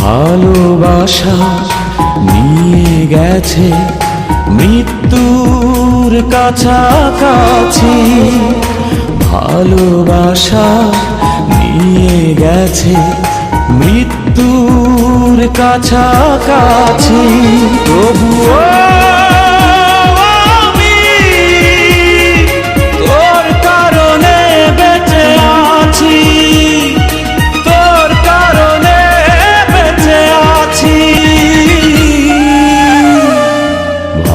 ভালোবাসা নিয়ে গেছে মৃত্যুর কাছাকাছি। ভালোবাসা নিয়ে গেছে মৃত্যুর কাছাকাছি। তবুও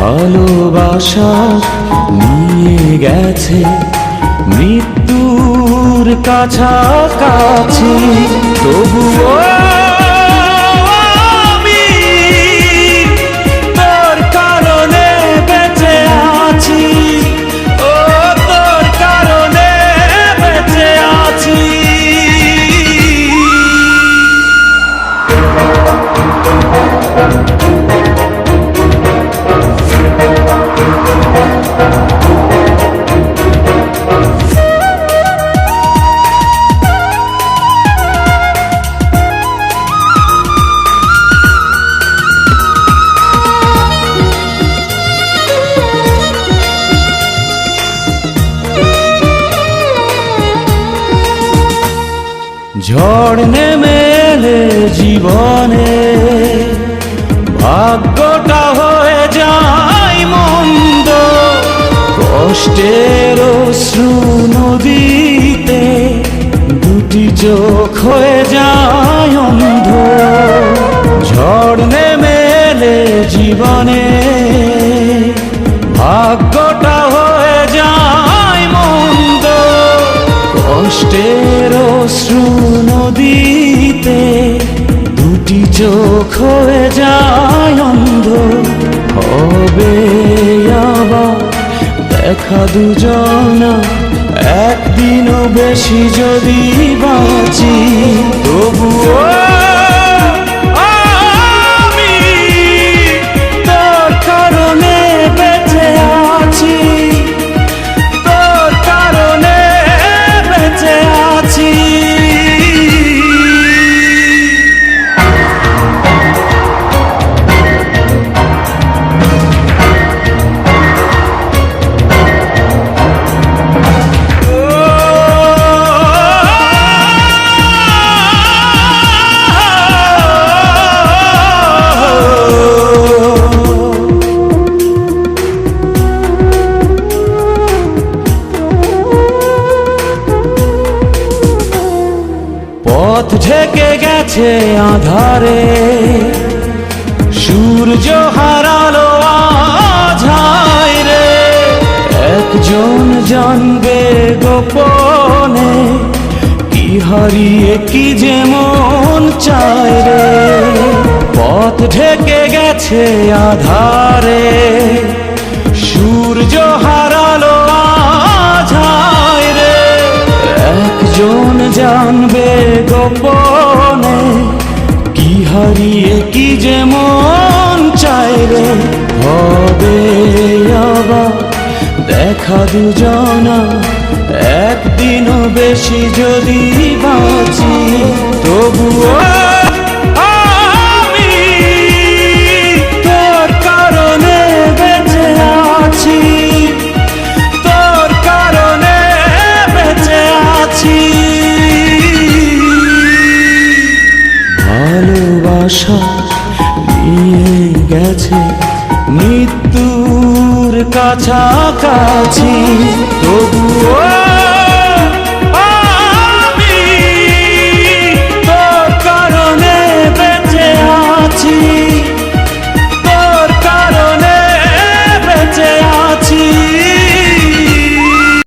ভালোবাসা নিয়ে গেছে মৃত্যুর কাছাকাছি। তবুও ঝড় নেমে জীবনে। ভাগ্যটা হয়ে যায় মন্দ। কষ্টের অশ্রু নদীতে দুটি চোখ হয়ে যায় অন্ধ। ঝড় নেমে জীবনে কষ্টের অশ্রু নদীতে দুটি চোখ হয়ে যায় অন্ধ। হবে আবার দেখা দুজনা, একদিনও বেশি যদি বাঁচি পথ ঢেকে গেছে আধারে। সূর্য হারালো আঝায় রে একজন জানবে গোপনে কি হারিয়ে কি যেমন চায় রে। পথ ঢেকে গেছে আধারে। জানবে গোপনে কি হারিয়ে কি যেমন চাই রে হবে আবার দেখা দুজনা একদিনও বেশি যদি বাঁচি তবুও ভালোবাসা নিয়ে গেছে মৃত্যুর কাছাকাছি। তবুও